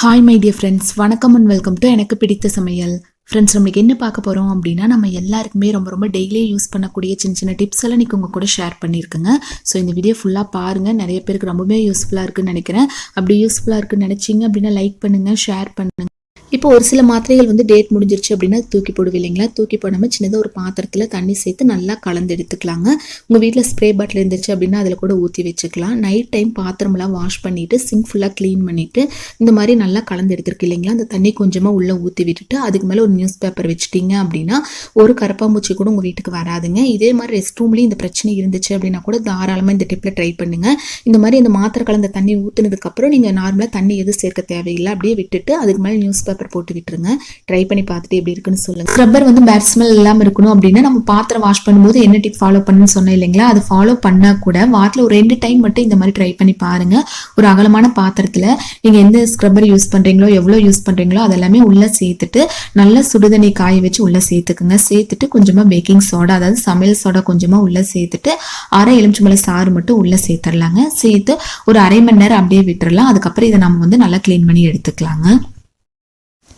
Hi my dear friends வணக்கம் and welcome to எனக்கு பிடித்த சமையல். ஃப்ரெண்ட்ஸ் நம்மளுக்கு என்ன பார்க்க போகிறோம் அப்படின்னா நம்ம எல்லாருக்குமே ரொம்ப ரொம்ப டெய்லியே யூஸ் பண்ணக்கூடிய சின்ன சின்ன டிப்ஸ் எல்லாம் நீங்கள் உங்கள் கூட ஷேர் பண்ணியிருக்கேங்க. ஸோ இந்த வீடியோ ஃபுல்லாக பாருங்கள் நிறைய பேருக்கு ரொம்பவே யூஸ்ஃபுல்லாக இருக்குன்னு நினைக்கிறேன். அப்படி யூஸ்ஃபுல்லாக இருக்குன்னு நினச்சிங்க அப்படின்னா லைக் பண்ணுங்கள் ஷேர் பண்ணுங்கள் இப்போ ஒரு சில மாத்திரைகள் வந்து டேட் முடிஞ்சிருச்சு அப்படின்னா தூக்கி போடுவோம் இல்லைங்களா? தூக்கி போடாமல் சின்னதாக ஒரு பாத்திரத்தில் தண்ணி சேர்த்து நல்லா கலந்து எடுத்துக்கலாங்க. உங்கள் வீட்டில் ஸ்ப்ரே பாட்டில் இருந்துச்சு அப்படின்னா அதில் கூட ஊற்றி வச்சுக்கலாம். நைட் டைம் பாத்திரமெல்லாம் வாஷ் பண்ணிவிட்டு சிங்க் ஃபுல்லாக க்ளீன் பண்ணிவிட்டு இந்த மாதிரி நல்லா கலந்து எடுத்துருக்கு இல்லைங்களா? அந்த தண்ணி கொஞ்சமாக உள்ளே ஊற்றி விட்டுட்டு அதுக்கு மேலே ஒரு நியூஸ் பேப்பர் வச்சுட்டிங்க அப்படின்னா ஒரு கரப்பாம்பூச்சி கூட உங்கள் வீட்டுக்கு வராதுங்க. இதே மாதிரி ரெஸ்ட் ரூம்லேயும் இந்த பிரச்சனை இருந்துச்சு அப்படின்னா கூட தாராளமாக இந்த டிப்பில் ட்ரை பண்ணுங்கள் இந்த மாதிரி இந்த மாத்திரை கலந்த தண்ணி ஊற்றுனதுக்கப்புறம் நீங்கள் நார்மலாக தண்ணி எதுவும் சேர்க்க தேவையில்லை. அப்படியே விட்டுட்டு அதுக்கு மேலே நியூஸ் பேப்பர் போட்டு விட்டுருங்க ட்ரை பண்ணி பார்த்துட்டு எப்படி இருக்குன்னு சொல்லுங்கள் ஸ்க்ரப்பர் வந்து பேட் ஸ்மெல் இல்லாமல் இருக்கணும் அப்படின்னா நம்ம பாத்திரம் வாஷ் பண்ணும்போது என்ன டிப் ஃபாலோ பண்ணுன்னு சொன்னேன் இல்லைங்களா? அது ஃபாலோ பண்ணால் கூட வாரத்தில் ஒரு ரெண்டு டைம் மட்டும் இந்த மாதிரி ட்ரை பண்ணி பாருங்கள் ஒரு அகலமான பாத்திரத்தில் நீங்கள் எந்த ஸ்க்ரப்பர் யூஸ் பண்ணுறீங்களோ எவ்வளோ யூஸ் பண்ணுறீங்களோ அதெல்லாமே உள்ளே சேர்த்துட்டு நல்லா சுடுதண்ணி காய வச்சு உள்ளே சேர்த்துக்குங்க. சேர்த்துட்டு கொஞ்சமாக பேக்கிங் சோடா அதாவது சமையல் சோடா கொஞ்சமாக உள்ளே சேர்த்துட்டு அரை எலுமிச்சம்பழ சாறு மட்டும் உள்ளே சேர்த்துடலாங்க. சேர்த்து ஒரு அரை மணி நேரம் அப்படியே விட்டுறலாம். அதுக்கப்புறம் இதை நம்ம வந்து நல்லா க்ளீன் பண்ணி எடுத்துக்கலாங்க.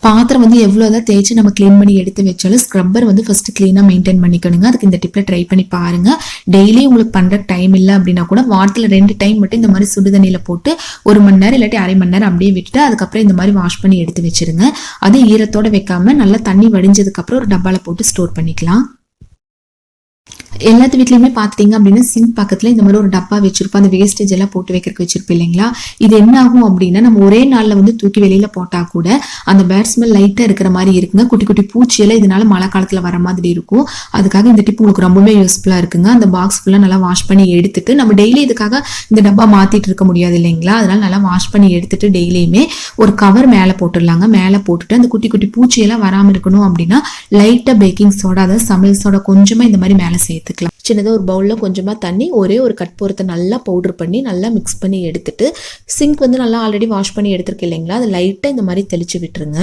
பாத்திரம் வந்து எவ்வளோ தான் தேய்ச்சி நம்ம க்ளீன் பண்ணி எடுத்து வச்சாலும் ஸ்க்ரப்பர் வந்து ஃபஸ்ட்டு க்ளீனாக மெயின்டைன் பண்ணிக்கணுங்க. அதுக்கு இந்த டிப்பில் ட்ரை பண்ணி பாருங்கள் டெய்லி உங்களுக்கு பண்ணுற டைம் இல்லை அப்படின்னா கூட வாரத்தில் ரெண்டு டைம் மட்டும் இந்த மாதிரி சுடு தண்ணியில் போட்டு ஒரு மணி நேரம் இல்லாட்டி அரை மணி நேரம் அப்படியே விட்டுட்டு அதுக்கப்புறம் இந்த மாதிரி வாஷ் பண்ணி எடுத்து வச்சிருங்க. அதே ஈரத்தோடு வைக்காமல் நல்லா தண்ணி வடிஞ்சதுக்கப்புறம் ஒரு டப்பாவில் போட்டு ஸ்டோர் பண்ணிக்கலாம். எல்லாத்து வீட்லையுமே பார்த்தீங்க அப்படின்னா சிங்க் பக்கத்தில் இந்த மாதிரி ஒரு டப்பா வச்சிருப்போம். அந்த வேஸ்டேஜ் எல்லாம் போட்டு வைக்கிறதுக்கு வச்சிருப்போம் இல்லைங்களா? இது என்ன ஆகும் அப்படின்னா நம்ம ஒரே நாளில் வந்து தூக்கி வெளியில் போட்டால் கூட அந்த பேட் ஸ்மெல் லைட்டாக இருக்கிற மாதிரி இருக்குங்க. குட்டி குட்டி பூச்சியெல்லாம் இதனால மழை காலத்தில் வர மாதிரி இருக்கும். அதுக்காக இந்த டிப் உங்களுக்கு ரொம்பவே யூஸ்ஃபுல்லாக இருக்குங்க. அந்த பாக்ஸ் ஃபுல்லாக நல்லா வாஷ் பண்ணி எடுத்துட்டு நம்ம டெய்லி இதுக்காக இந்த டப்பா மாற்றிட்டு இருக்க முடியாது இல்லைங்களா? அதனால நல்லா வாஷ் பண்ணி எடுத்துட்டு டெய்லியுமே ஒரு கவர் மேலே போட்டுடலாங்க. மேலே போட்டுட்டு அந்த குட்டி குட்டி பூச்சியெல்லாம் வராமல் இருக்கணும் அப்படின்னா லைட்டாக பேக்கிங் சோடா அதாவது சமையல் சோடா கொஞ்சமாக இந்த மாதிரி மேலே சேர்த்துக்கலாம். சின்னதாக ஒரு பவுலில் கொஞ்சமாக தண்ணி ஒரே ஒரு கட்பூரத்தை நல்லா பவுடர் பண்ணி நல்லா மிக்ஸ் பண்ணி எடுத்துட்டு சிங்க் வந்து நல்லா ஆல்ரெடி வாஷ் பண்ணி எடுத்துருக்கு இல்லைங்களா? அதை லைட்டாக இந்த மாதிரி தெளித்து விட்டுருங்க.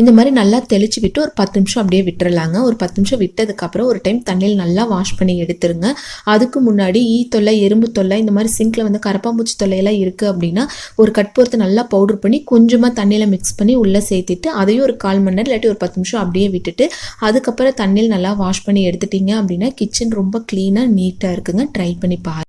இந்த மாதிரி நல்லா தெளித்து விட்டு ஒரு பத்து நிமிஷம் அப்படியே விட்டுறலாங்க. ஒரு பத்து நிமிஷம் விட்டதுக்கப்புறம் ஒரு டைம் தண்ணியில் நல்லா வாஷ் பண்ணி எடுத்துருங்க. அதுக்கு முன்னாடி ஈ தொல்லை எறும்பு தொல்லை இந்த மாதிரி சிங்கில் வந்து கரப்பாம்பூச்சி தொல்லையெல்லாம் இருக்குது அப்படின்னா ஒரு கட்பூரத்தை நல்லா பவுடர் பண்ணி கொஞ்சமாக தண்ணியில் மிக்ஸ் பண்ணி உள்ளே சேர்த்துட்டு அதையும் ஒரு கால் மணி நேரம் இல்லாட்டி ஒரு பத்து நிமிஷம் அப்படியே விட்டுட்டு அதுக்கப்புறம் தண்ணியில் நல்லா வாஷ் பண்ணி எடுத்துட்டீங்க அப்படின்னா கிச்சன் ரொம்ப க்ளீனாக நீட்டாக இருக்குங்க. ட்ரை பண்ணி பாருங்கள்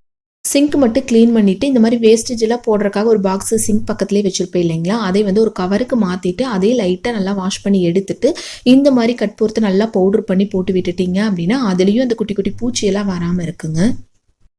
சிங்க் மட்டும் க்ளீன் பண்ணிவிட்டு இந்த மாதிரி வேஸ்டேஜ் எல்லாம் போடுறதுக்காக ஒரு பாக்ஸ் சிங்க் பக்கத்துலேயே வச்சுருப்பேன் இல்லைங்களா? அதை வந்து ஒரு கவருக்கு மாற்றிட்டு அதே லைட்டாக நல்லா வாஷ் பண்ணி எடுத்துட்டு இந்த மாதிரி கட்பூரத்தை நல்லா பவுடர் பண்ணி போட்டு விட்டுட்டீங்க அப்படின்னா அதுலேயும் அந்த குட்டி குட்டி பூச்சியெல்லாம் வராமல் இருக்குங்க.